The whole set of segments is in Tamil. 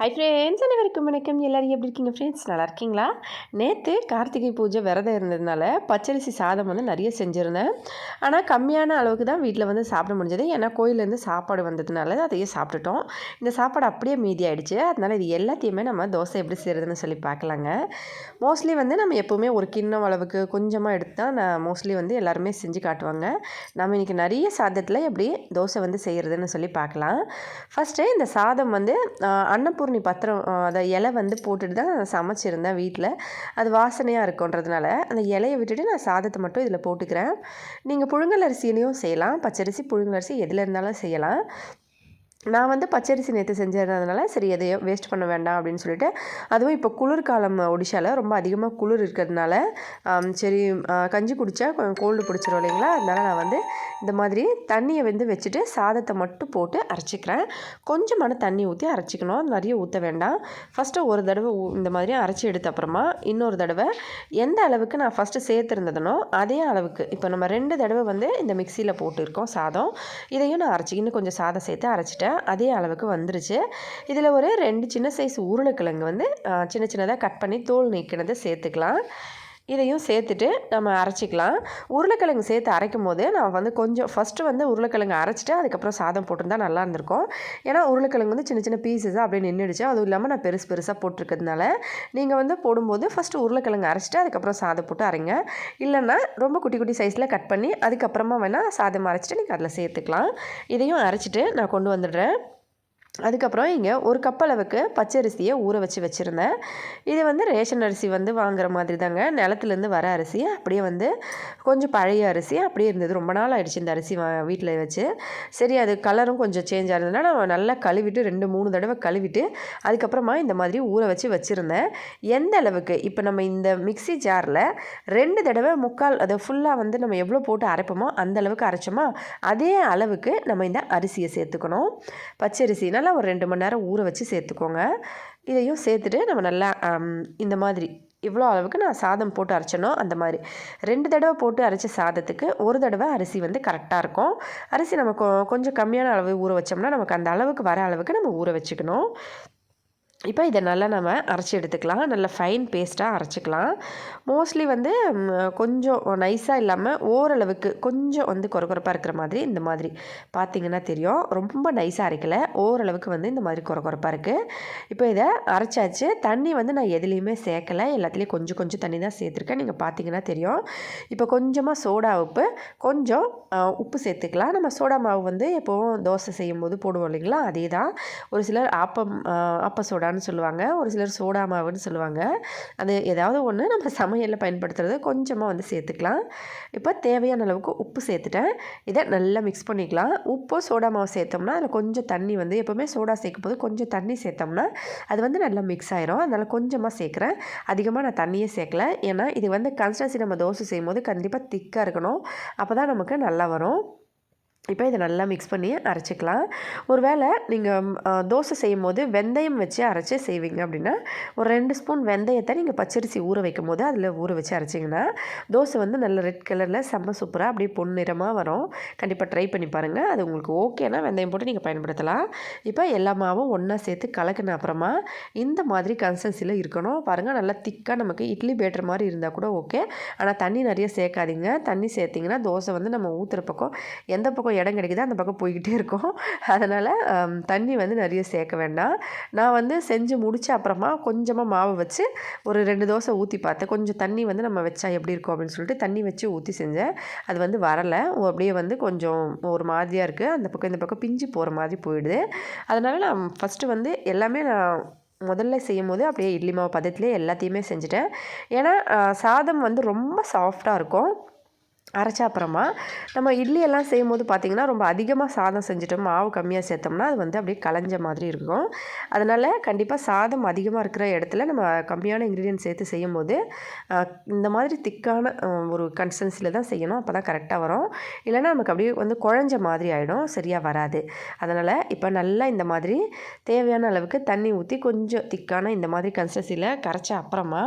ஹை ஃப்ரெண்ட்ஸ் அனைவருக்கும் வணக்கம். எல்லோரும் எப்படி இருக்கீங்க ஃப்ரெண்ட்ஸ் நல்லா இருக்கீங்களா? நேற்று கார்த்திகை பூஜை விரதம் இருந்ததுனால பச்சரிசி சாதம் வந்து நிறைய செஞ்சுருந்தேன். ஆனால் கம்மியான அளவுக்கு தான் வீட்டில் வந்து சாப்பிட முடிஞ்சது. ஏன்னா கோயிலேருந்து சாப்பாடு வந்ததுனால அதையே சாப்பிட்டுட்டோம். இந்த சாப்பாடு அப்படியே மீதி ஆகிடுச்சு அதனால் இது எல்லாத்தையுமே நம்ம தோசை எப்படி செய்கிறதுன்னு சொல்லி பார்க்கலாங்க. மோஸ்ட்லி வந்து நம்ம எப்போவுமே ஒரு கிண்ணம் அளவுக்கு கொஞ்சமாக எடுத்து தான் நான் மோஸ்ட்லி வந்து எல்லாருமே செஞ்சு காட்டுவாங்க. நம்ம இன்றைக்கி நிறைய சாதத்தில் எப்படி தோசை வந்து செய்கிறதுன்னு சொல்லி பார்க்கலாம். ஃபஸ்ட்டு இந்த சாதம் வந்து அன்னப்பூர் அன்னபூர்ணி பத்திரம் அதை இலை வந்து போட்டுட்டு தான் சமைச்சிருந்தேன் வீட்டில் அது வாசனையாக இருக்குன்றதுனால அந்த இலையை விட்டுட்டு நான் சாதத்தை மட்டும் இதில் போட்டுக்கிறேன். நீங்கள் புழுங்கல் அரிசியிலையும் செய்யலாம். பச்சரிசி புழுங்கல் அரிசி எதில் இருந்தாலும் செய்யலாம். நான் வந்து பச்சரிசி நேற்று செஞ்சிருந்ததுனால சரி எதையும் வேஸ்ட் பண்ண வேண்டாம் அப்படின்னு சொல்லிட்டு அதுவும் இப்போ குளிர்காலம் ஒடிஷாவில் ரொம்ப அதிகமாக குளிர் இருக்கிறதுனால சரி கஞ்சி குடித்தா கொஞ்சம் கோல்டு பிடிச்சிரும் இல்லைங்களா? அதனால் நான் வந்து இந்த மாதிரி தண்ணியை வந்து வச்சுட்டு சாதத்தை மட்டும் போட்டு அரைச்சிக்கிறேன். கொஞ்சமான தண்ணி ஊற்றி அரைச்சிக்கணும். நிறைய ஊற்ற வேண்டாம். ஃபஸ்ட்டு ஒரு தடவை இந்த மாதிரி அரைச்சி எடுத்த அப்புறமா இன்னொரு தடவை எந்த அளவுக்கு நான் ஃபஸ்ட்டு சேர்த்துருந்ததுனோ அதே அளவுக்கு இப்போ நம்ம ரெண்டு தடவை வந்து இந்த மிக்சியில் போட்டிருக்கோம் சாதம். இதையும் நான் அரைச்சி இன்னும் கொஞ்சம் சாதம் சேர்த்து அரைச்சிட்டேன். அதே அளவுக்கு வந்துருச்சு. இதில் ஒரு ரெண்டு சின்ன சைஸ் உருளைக்கிழங்கு வந்து சின்ன சின்னதாக கட் பண்ணி தோல் நீக்கினதை சேர்த்துக்கலாம். இதையும் சேர்த்துட்டு நம்ம அரைச்சிக்கலாம். உருளைக்கிழங்கு சேர்த்து அரைக்கும் போது நான் வந்து கொஞ்சம் ஃபஸ்ட்டு வந்து உருளைக்கிழங்கு அரைச்சிட்டு அதுக்கப்புறம் சாதம் போட்டிருந்தா நல்லா இருந்திருக்கும். ஏன்னா உருளைக்கிழங்கு வந்து சின்ன சின்ன பீசஸாக அப்படியே நின்றுடுச்சு அதுவும் இல்லாமல் நான் பெருசு பெருசாக போட்டிருக்கிறதுனால நீங்கள் வந்து போடும்போது ஃபஸ்ட்டு உருளைக்கிழங்கு அரைச்சிட்டு அதுக்கப்புறம் சாதம் போட்டு அரைங்க. இல்லைன்னா ரொம்ப குட்டி குட்டி சைஸில் கட் பண்ணி அதுக்கப்புறமா வேணால் சாதம் அரைச்சிட்டு நீங்கள் அதில் சேர்த்துக்கலாம். இதையும் அரைச்சிட்டு நான் கொண்டு வந்துடுறேன். அதுக்கப்புறம் இங்கே ஒரு கப் அளவுக்கு பச்சரிசியை ஊற வச்சு வச்சுருந்தேன். இது வந்து ரேஷன் அரிசி வந்து வாங்குற மாதிரி தாங்க. நிலத்துலேருந்து வர அரிசி அப்படியே வந்து கொஞ்சம் பழைய அரிசி அப்படியே இருந்தது. ரொம்ப நாள் ஆகிடுச்சு இந்த அரிசி வீட்டில் வச்சு. சரி அது கலரும் கொஞ்சம் சேஞ்ச் ஆனதுனால நான் நல்லா கழுவிட்டு ரெண்டு மூணு தடவை கழுவிட்டு அதுக்கப்புறமா இந்த மாதிரி ஊற வச்சு வச்சுருந்தேன். எந்த அளவுக்கு? இப்போ நம்ம இந்த மிக்சி ஜாரில் ரெண்டு தடவை முக்கால் அதை ஃபுல்லாக வந்து நம்ம எவ்வளோ போட்டு அரைப்போமோ அந்த அளவுக்கு அரைச்சோமா? அதே அளவுக்கு நம்ம இந்த அரிசியை சேர்த்துக்கணும். பச்சரிசி நல்லா ஒரு ரெண்டு மணி நேரம் ஊற வச்சு சேர்த்துக்கோங்க. இதையும் சேர்த்துட்டு நம்ம நல்லா இந்த மாதிரி இவ்வளோ அளவுக்கு நான் சாதம் போட்டு அரைச்சனோ அந்த மாதிரி. ரெண்டு தடவை போட்டு அரைச்ச சாதத்துக்கு ஒரு தடவை அரிசி வந்து கரெக்டாக இருக்கும். அரிசி நம்ம கொஞ்சம் கம்மியான அளவு ஊற வச்சோம்னா நமக்கு அந்த அளவுக்கு வர அளவுக்கு நம்ம ஊற வச்சுக்கணும். இப்போ இதை நல்லா நம்ம அரைச்சி எடுத்துக்கலாம். நல்ல ஃபைன் பேஸ்ட்டாக அரைச்சிக்கலாம். மோஸ்ட்லி வந்து கொஞ்சம் நைஸாக இல்லாமல் ஓரளவுக்கு கொஞ்சம் வந்து குறகுறப்பாக இருக்கிற மாதிரி இந்த மாதிரி பார்த்திங்கன்னா தெரியும். ரொம்ப நைஸாக அரைக்கலை. ஓரளவுக்கு வந்து இந்த மாதிரி குறகுறப்பாக இருக்குது இப்போ இதை அரைச்சாச்சு. தண்ணி வந்து நான் எதுலேயுமே சேர்க்கலை. எல்லாத்துலேயும் கொஞ்சம் கொஞ்சம் தண்ணி தான் சேர்த்துருக்கேன். நீங்கள் பார்த்தீங்கன்னா தெரியும். இப்போ கொஞ்சமாக சோடா உப்பு கொஞ்சம் உப்பு சேர்த்துக்கலாம். நம்ம சோடா மாவு வந்து எப்போவும் தோசை செய்யும் போது போடுவோம் இல்லைங்களா? அதே தான் ஒரு சிலர் ஆப்பம் ஆப்ப சோடான்னு சோடான்னு சொல்லுவாங்க. ஒரு சிலர் சோடா மாவுன்னு சொல்லுவாங்க. அது ஏதாவது ஒன்று நம்ம சமையலில் பயன்படுத்துறது கொஞ்சமாக வந்து சேர்த்துக்கலாம். இப்போ தேவையான அளவுக்கு உப்பு சேர்த்துட்டேன். இதை நல்லா மிக்ஸ் பண்ணிக்கலாம். உப்பு சோடா மாவு சேர்த்தோம்னா அதில் கொஞ்சம் தண்ணி வந்து எப்போவுமே சோடா சேர்க்கும் போது கொஞ்சம் தண்ணி சேர்த்தோம்னா அது வந்து நல்லா மிக்ஸ் ஆயிரும். அதனால் கொஞ்சமாக சேர்க்குறேன். அதிகமாக நான் தண்ணியே சேர்க்கல. ஏன்னா இது வந்து கன்சிஸ்டன்சி நம்ம தோசை செய்யும்போது கண்டிப்பாக திக்காக இருக்கணும். அப்போ தான் நமக்கு நல்லா வரும். இப்போ இதை நல்லா மிக்ஸ் பண்ணி அரைச்சிக்கலாம். ஒரு வேளை நீங்கள் தோசை செய்யும் போது வெந்தயம் வச்சு அரைச்சி செய்வீங்க அப்படின்னா ஒரு ரெண்டு ஸ்பூன் வெந்தயத்தை நீங்கள் பச்சரிசி ஊற வைக்கும் போது அதில் ஊற வச்சு அரைச்சிங்கன்னா தோசை வந்து நல்ல ரெட் கலரில் செம்ம சூப்பராக அப்படியே பொன்னிறமாக வரும். கண்டிப்பாக ட்ரை பண்ணி பாருங்கள் அது உங்களுக்கு ஓகேனா வெந்தயம் போட்டு நீங்கள் பயன்படுத்தலாம். இப்போ எல்லா மாவும் ஒன்றா சேர்த்து கலக்கின அப்புறமா இந்த மாதிரி கன்சன்சியில் இருக்கணும். பாருங்கள் நல்லா திக்காக நமக்கு இட்லி பேட்டர் மாதிரி இருந்தால் கூட ஓகே ஆனால் தண்ணி நிறைய சேர்க்காதீங்க. தண்ணி சேர்த்திங்கன்னா தோசை வந்து நம்ம ஊற்றுற பக்கம் எந்த பக்கம் இடம் கிடைக்குது அந்த பக்கம் போய்கிட்டே இருக்கும். அதனால் தண்ணி வந்து நிறைய சேர்க்க வேண்டாம். நான் வந்து செஞ்சு முடித்த அப்புறமா கொஞ்சமாக மாவு வச்சு ஒரு ரெண்டு தோசை ஊற்றி பார்த்தேன். கொஞ்சம் தண்ணி வந்து நம்ம வச்சா எப்படி இருக்கும் அப்படின்னு சொல்லிட்டு தண்ணி வச்சு ஊற்றி செஞ்சேன். அது வந்து வரலை. அப்படியே வந்து கொஞ்சம் ஒரு மாதிரியாக இருக்குது அந்த பக்கம் இந்த பக்கம் பிஞ்சு போகிற மாதிரி போயிடுது. அதனால் நான் ஃபஸ்ட்டு வந்து எல்லாமே நான் முதல்ல செய்யும் போது அப்படியே இட்லி மாவு பதத்துலேயே எல்லாத்தையுமே செஞ்சுட்டேன். ஏன்னா சாதம் வந்து ரொம்ப சாஃப்டாக இருக்கும். அரைச்ச அப்புறமா நம்ம இட்லியெல்லாம் செய்யும் போது பார்த்திங்கன்னா ரொம்ப அதிகமாக சாதம் செஞ்சுட்டோம் மாவு கம்மியாக சேர்த்தோம்னா அது வந்து அப்படியே களைஞ்ச மாதிரி இருக்கும். அதனால் கண்டிப்பாக சாதம் அதிகமாக இருக்கிற இடத்துல நம்ம கம்மியான இன்க்ரீடியன்ட் சேர்த்து செய்யும் போது இந்த மாதிரி திக்கான ஒரு கன்சிஸ்டன்சியில் தான் செய்யணும். அப்போ தான் கரெக்டாக வரும். இல்லைனா நமக்கு அப்படியே வந்து குழஞ்ச மாதிரி ஆகிடும் சரியாக வராது. அதனால் இப்போ நல்லா இந்த மாதிரி தேவையான அளவுக்கு தண்ணி ஊற்றி கொஞ்சம் திக்கான இந்த மாதிரி கன்சிஸ்டன்சியில் கரைச்ச அப்புறமா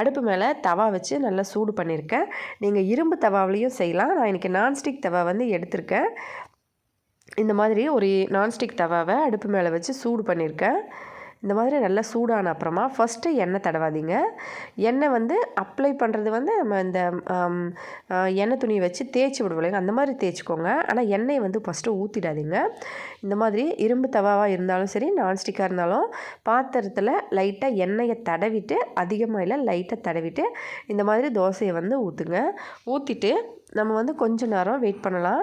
அடுப்பு மேலே தவா வச்சு நல்லா சூடு பண்ணியிருக்கேன். நீங்கள் இரும்பு தவாவிலையும் செய்யலாம். நான் இன்றைக்கி நான்ஸ்டிக் தவா வந்து எடுத்திருக்கேன். இந்த மாதிரி ஒரு நான்ஸ்டிக் தவாவை அடுப்பு மேலே வச்சு சூடு பண்ணியிருக்கேன் இந்த மாதிரி நல்லா சூடான அப்புறமா ஃபஸ்ட்டு எண்ணெய் தடவாதீங்க. எண்ணெய் வந்து அப்ளை பண்ணுறது வந்து நம்ம இந்த எண்ணெய் துணியை வச்சு தேய்ச்சி விடுவோம் அந்த மாதிரி தேய்ச்சிக்கோங்க. ஆனால் எண்ணெயை வந்து ஃபஸ்ட்டு ஊற்றிடாதீங்க இந்த மாதிரி இரும்பு தவாவாக இருந்தாலும் சரி நான்ஸ்டிக்காக இருந்தாலும் பாத்திரத்தில் லைட்டாக எண்ணெயை தடவிட்டு அதிகமாக இல்லை லைட்டாக தடவிட்டு இந்த மாதிரி தோசையை வந்து ஊற்றுங்க ஊற்றிட்டு நம்ம வந்து கொஞ்ச நேரம் வெயிட் பண்ணலாம்.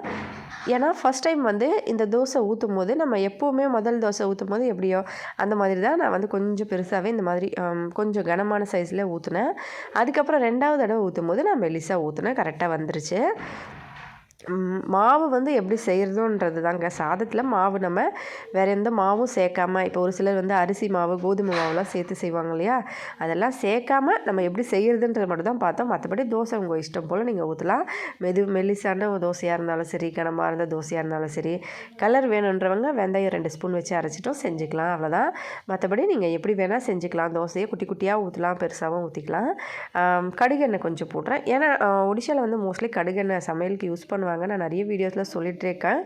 ஏன்னா ஃபஸ்ட் டைம் வந்து இந்த தோசை ஊற்றும் போது நம்ம எப்போவுமே முதல் தோசை ஊற்றும் போது எப்படியோ அந்த மாதிரி தான் நான் வந்து கொஞ்சம் பெருசாகவே இந்த மாதிரி கொஞ்சம் கனமான சைஸில் ஊற்றுனேன் அதுக்கப்புறம் ரெண்டாவது தடவை ஊற்றும் போது நான் மெலிசாக ஊற்றுனேன் கரெக்டாக வந்துருச்சு. மாவு வந்து எப்படி செய்கிறதுன்றது தாங்க சாதத்தில் மாவு நம்ம வேறு எந்த மாவும் சேர்க்காம இப்போ ஒரு சிலர் வந்து அரிசி மாவு கோதுமை மாவுலாம் சேர்த்து செய்வாங்க இல்லையா? அதெல்லாம் சேர்க்காம நம்ம எப்படி செய்கிறதுன்றது மட்டும் தான் பார்த்தோம். மற்றபடி தோசை உங்கள் இஷ்டம் போல் நீங்கள் ஊற்றலாம் மெது மெல்லிசான தோசையாக இருந்தாலும் சரி கனமாக இருந்த தோசையாக இருந்தாலும் சரி கலர் வேணுன்றவங்க வெந்தயம் ரெண்டு ஸ்பூன் வச்சு அரைச்சிட்டோம் செஞ்சுக்கலாம். அவ்வளோதான் மற்றபடி நீங்கள் எப்படி வேணால் செஞ்சுக்கலாம். தோசையை குட்டி குட்டியாக ஊற்றலாம் பெருசாகவும் ஊற்றிக்கலாம் கடுகெண்ணெய் கொஞ்சம் போட்டுறேன். ஏன்னா ஒடிஷாவில் வந்து மோஸ்ட்லி கடுகெண்ணெய் சமையலுக்கு யூஸ் பண்ணுவாங்க நான் நிறைய வீடியோஸில் சொல்லிகிட்டே இருக்கேன்.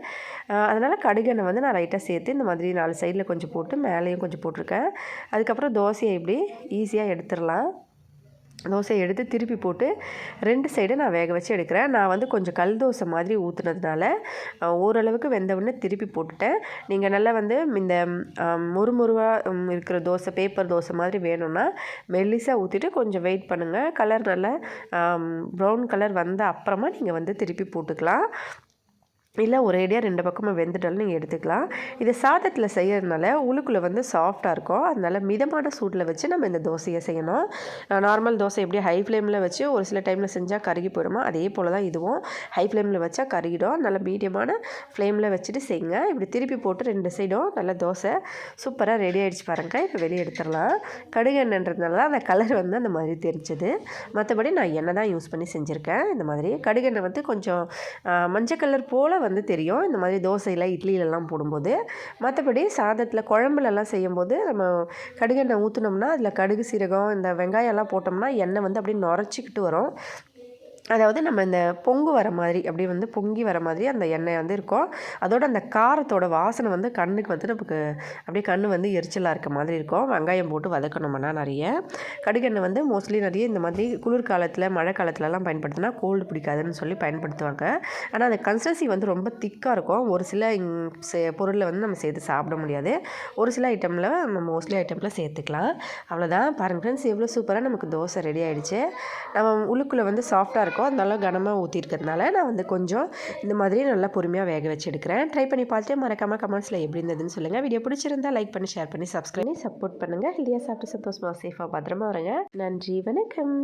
அதனால் கடுகெண்ணெய் வந்து நான் லைட்டாக சேர்த்து இந்த மாதிரி நாலு சைடில் கொஞ்சம் போட்டு மேலேயும் கொஞ்சம் போட்டிருக்கேன். அதுக்கப்புறம் தோசையை இப்படி ஈஸியாக எடுத்துடலாம். தோசையை எடுத்து திருப்பி போட்டு ரெண்டு சைடு நான் வேக வச்சு எடுக்கிறேன். நான் வந்து கொஞ்சம் கல் தோசை மாதிரி ஊற்றுனதுனால ஓரளவுக்கு வெந்தவுடனே திருப்பி போட்டுட்டேன். நீங்கள் நல்லா வந்து இந்த முறுமுறுவாக இருக்கிற தோசை பேப்பர் தோசை மாதிரி வேணும்னா மெல்லிசாக ஊற்றிட்டு கொஞ்சம் வெயிட் பண்ணுங்கள் கலர் நல்லா ப்ரௌன் கலர் வந்த அப்புறமா நீங்கள் வந்து திருப்பி போட்டுக்கலாம். இல்லை ஒரேடியாக ரெண்டு பக்கமும் வெந்துட்டாலும் நீங்கள் எடுத்துக்கலாம். இது சாதத்தில் செய்கிறதுனால உள்ளுக்குள்ளே வந்து சாஃப்டாக இருக்கும். அதனால் மிதமான சூட்டில் வச்சு நம்ம இந்த தோசையை செய்யணும். நார்மல் தோசை எப்படி ஹை ஃப்ளேமில் வச்சு ஒரு சில டைமில் செஞ்சால் கருகி போயிடுமா? அதே போல் தான் இதுவும் ஹை ஃப்ளேமில் வச்சா கருகிடும். நல்ல மீடியமான ஃப்ளேமில் வச்சுட்டு செய்யுங்க. இப்படி திருப்பி போட்டு ரெண்டு சைடும் நல்ல தோசை சூப்பராக ரெடி ஆகிடுச்சு பாருங்க. இப்போ வெளியே எடுத்துடலாம். கடுகு எண்ணெய்ன்றதுனால அந்த கலர் வந்து அந்த மாதிரி தெரிஞ்சது. மற்றபடி நான் எண்ணெய் தான் யூஸ் பண்ணி செஞ்சுருக்கேன். இந்த மாதிரி கடுகு எண்ணெய் வந்து கொஞ்சம் மஞ்சள் கலர் போல் வந்து தெரியும். இந்த மாதிரி தோசையில் இட்லியிலலாம் போடும்போது. மற்றபடி சாதத்தில் குழம்புலலாம் செய்யும்போது நம்ம கடுகெண்ணெய் ஊற்றினோம்னா அதில் கடுகு சீரகம் இந்த வெங்காயம்லாம் போட்டோம்னா எண்ணெய் வந்து அப்படியே நுரைச்சிக்கிட்டு வரும். அதாவது நம்ம இந்த பொங்கு வர மாதிரி அப்படியே வந்து பொங்கி வர மாதிரி அந்த எண்ணெய் வந்து இருக்கும். அதோட அந்த காரத்தோட வாசனை வந்து கண்ணுக்கு வந்து நமக்கு அப்படியே கண் வந்து எரிச்சலாக இருக்க மாதிரி இருக்கும். வெங்காயம் போட்டு வதக்கணும்னா நிறைய. கடுகெண்ணெய் வந்து மோஸ்ட்லி நிறைய இந்த மாதிரி குளிர்காலத்தில் மழை காலத்துலலாம் பயன்படுத்தினா கோல்டு பிடிக்காதுன்னு சொல்லி பயன்படுத்துவாங்க. ஆனால் அந்த கன்சிஸ்டன்சி வந்து ரொம்ப திக்காக இருக்கும். ஒரு சில இங்- செ- பொருளில் வந்து நம்ம சேர்த்து சாப்பிட முடியாது. ஒரு சில ஐட்டமில் நம்ம மோஸ்ட்லி ஐட்டமில் சேர்த்துக்கலாம். அவ்வளோதான் பாருங்க ஃப்ரெண்ட்ஸ் எவ்வளோ சூப்பராக நமக்கு தோசை ரெடி ஆகிடுச்சு நம்ம உள்ளுக்குள்ளே வந்து சாஃப்டாக இருக்கும் அதனால கனமாக ஊற்றிருக்கிறதுனால நான் வந்து கொஞ்சம் இந்த மாதிரி நல்லா பொறுமையாக வேக வச்சு எடுக்கிறேன். ட்ரை பண்ணி பார்த்துட்டு மறக்காமல் கமெண்ட்ஸில் எப்படி இருந்ததுன்னு சொல்லுங்கள் வீடியோ பிடிச்சிருந்தா லைக் பண்ணி ஷேர் பண்ணி சப்ஸ்கிரைப் பண்ணி சப்போர்ட் பண்ணுங்கள் ஹெல்தியாக சாப்பிட்டு சந்தோஷமாக சேஃபாக பத்திரமா வரேங்க நன்றி வணக்கம்.